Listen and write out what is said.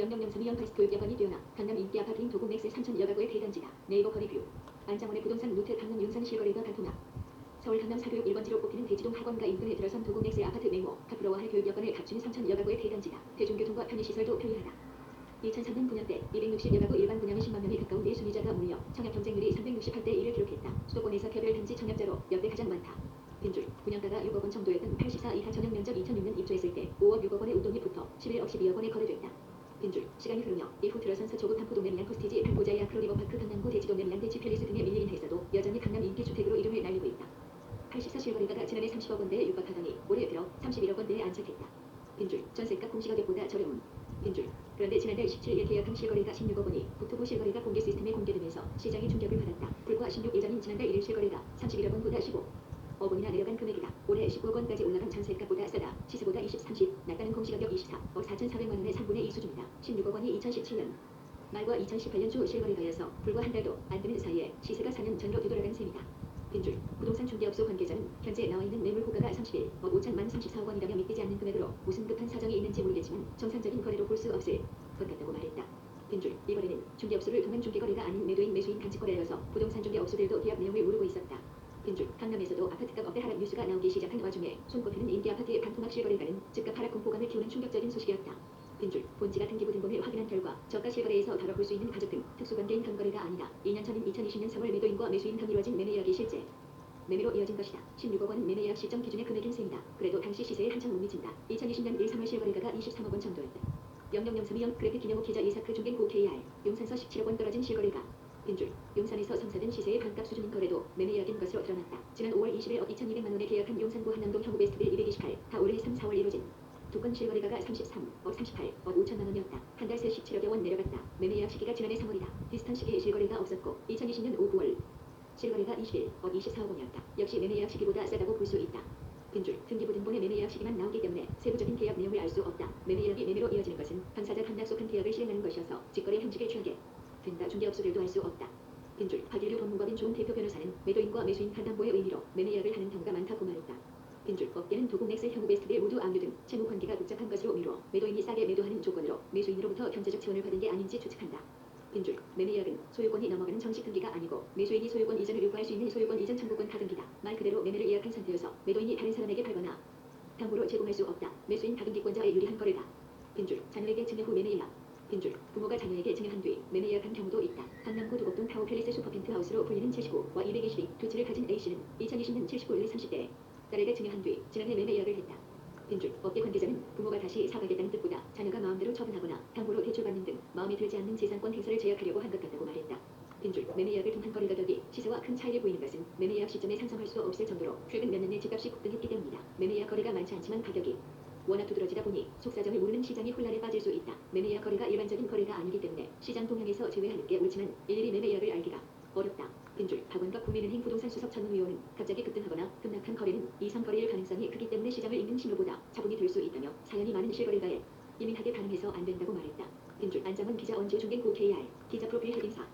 영영영삼이 영팔스 교육여건이 뛰어나 강남 인기 아파트인 도곡넥스 삼천 여가구의 대단지다. 네이버 거리뷰 안장원의 부동산 루트 강남 용산 실거래가 발통합 서울 강남 사교육 1번지로 꼽히는 대지동 학원가 인근에 들어선 도곡넥스 아파트 메모 가부러워할 교육 여건을 갖춘 삼천 여가구의 대단지다. 대중교통과 편의시설도 편리하다. 2003년 9년 때 260여가구 일반 분양은 10만 명이 가까운 대순위자가 몰려 청약 경쟁률이 368대 1을 기록했다. 수도권에서 개별 단지 청약자로 역대 가장 많다. 빈줄 분양가가 6억 원 정도였던 84 이하 전용 면적 2006년 입주했을 때 5억 6억 원의 웃돈이 붙어 11억 12억 원에 거래됐다. 시간이 흐르며 이후 들어선서 조급 한포 도메리안 코스티지 한포자이 아크로 리버파크 강남구 대지도 메리안 대치 팰리스 등에 밀리긴 했어도 여전히 강남 인기 주택으로 이름을 날리고 있다. 84 실 거래가가 지난해 30억 원대에 육박하더니 올해 들어 31억 원대에 안착했다. 빈줄 전세가 공시가격보다 저렴은 빈줄 그런데 지난달 17일 계약한 실거래가 16억 원이 국토부 실거래가 공개 시스템에 공개되면서 시장이 충격을 받았다. 불과 16일 전인 지난달 1일 실거래가 31억 원보다 15. 5분이나 내려간 금액이다. 올해 19억 원까지 올라간 전세값보다 싸다. 시세보다 20, 30, 낮다는 공시가격 24억 4,400만 원의 3분의 2 수준이다. 16억 원이 2017년 말과 2018년 초 실거래가여서 불과 한 달도 안 되는 사이에 시세가 4년 전로 되돌아간 셈이다. 빈줄 부동산 중개업소 관계자는 현재 나와 있는 매물 호가가 31억 5천만 34억 원이라며 믿기지 않는 금액으로 무슨 급한 사정이 있는지 모르겠지만 정상적인 거래로 볼 수 없을 것 같다고 말했다. 빈줄 이 거래는 중개업소를 통한 중개거래가 아닌 매도인 매수인 간직거래여서 부동산 중개업소들도 계약 내용을 모르고 있었다. 빈줄 강남에서도 아파트값 억대 하락 뉴스가 나오기 시작한 와중에 손꼽히는 인기 아파트의 반토막 실거래가는 즉각 하락 공포감을 키우는 충격적인 소식이었다. 빈줄 본지가 등기부 등본을 확인한 결과 저가 실거래에서 다뤄볼 수 있는 가족 등 특수관계인 경거래가 아니다. 2년 전인 2020년 3월 매도인과 매수인 간 이뤄진 매매 예약이 실제 매매로 이어진 것이다. 16억 원은 매매 예약 시점 기준의 금액인 셈이다. 그래도 당시 시세에 한참 못 미친다. 2020년 1, 3월 실거래가가 23억 원 정도였다. 0003이 그래픽 김영호 기자 이사크 중갱 고 KR 용산서 17억 원 떨어진 실거래가 빈줄 용산에서 성사된 시세의 반값 수준인 거래도 매매 예약인 것으로 드러났다. 지난 5월 20일 억 2,200만 원에 계약한 용산구 한남동 형우 베스트빌 228 다 올해 3, 4월 이루어진 두건 실거래가가 33 억 38 억 5천만 원이었다. 한 달 새 17억여 원 내려갔다. 매매 예약 시기가 지난해 3월이다. 비슷한 시기에 실거래가 없었고 2020년 5, 9월 실거래가 21 억 24억 원이었다. 역시 매매 예약 시기보다 싸다고 볼 수 있다. 빈줄 등기부 등본의 매매 예약 시기만 나오기 때문에 세부적인 계약 내용을 알 수 없다. 매매 예약이 매매로 이어지는 것은 당사자 한 약속한 계약을 실행하는 것이어서 직거래 형식을 취하게 된다. 중개업소들도 알수 없다. 빈줄 박일류 법무법인 좋은 대표 변호사는 매도인과 매수인 간담보의 의미로 매매 예약을 하는 경우가 많다고 말했다. 빈줄 업계는 도곡넥스 형우 베스트빌 모두 압류 등 채무 관계가 복잡한 것으로 미루어 매도인이 싸게 매도하는 조건으로 매수인으로부터 경제적 지원을 받은 게 아닌지 추측한다. 빈줄 매매 예약은 소유권이 넘어가는 정식 등기가 아니고 매수인이 소유권 이전을 요구할 수 있는 소유권 이전 청구권 가등기다. 말 그대로 매매를 예약한 상태여서 매도인이 다른 사람에게 팔거나 담보로 제공할 수 없다. 매수인 다등기권자에 유리한 거래다. 빈줄 자녀에게 증여 후 매매 예약 빈줄 부모가 자녀에게 증여한 뒤 매매 예약한 경우도 있다. 강남구 도곡동 슈퍼펜트하우스로 불리는 79와 222두 채를 가진 A씨는 2020년 79, 1, 30대에 딸에게 증여한 뒤 지난해 매매 예약을 했다. 빈줄 업계 관계자는 부모가 다시 사가겠다는 뜻보다 자녀가 마음대로 처분하거나 담보로 대출받는 등 마음에 들지 않는 재산권 행사를 제약하려고 한 것 같다고 말했다. 빈줄 매매 예약을 통한 거래 가격이 시세와 큰 차이를 보이는 것은 매매 예약 시점에 상상할 수 없을 정도로 최근 몇 년 내 집값이 급등했기 때문이다. 매매 예약 거래가 많지 않지만 가격이 워낙 두드러지다 보니 속사정을 모르는 시장이 혼란에 빠질 수 있다. 매매 예약 거래가 일반적인 거래가 아니기 때문에 시장 동향에서 제외하는 게 옳지만 일일이 매매 예약을 알기가 어렵다. 빈줄 박원갑 국민은행 부동산 수석 전문위원은 갑자기 급등하거나 급락한 거래는 이상 거래일 가능성이 크기 때문에 시장을 읽는 신호보다 자본이 될 수 있다며 사연이 많은 실거래가에 예민하게 반응해서 안 된다고 말했다. 빈줄 안장원 기자 원주 중갱 고 KR 기자 프로필 헤딩사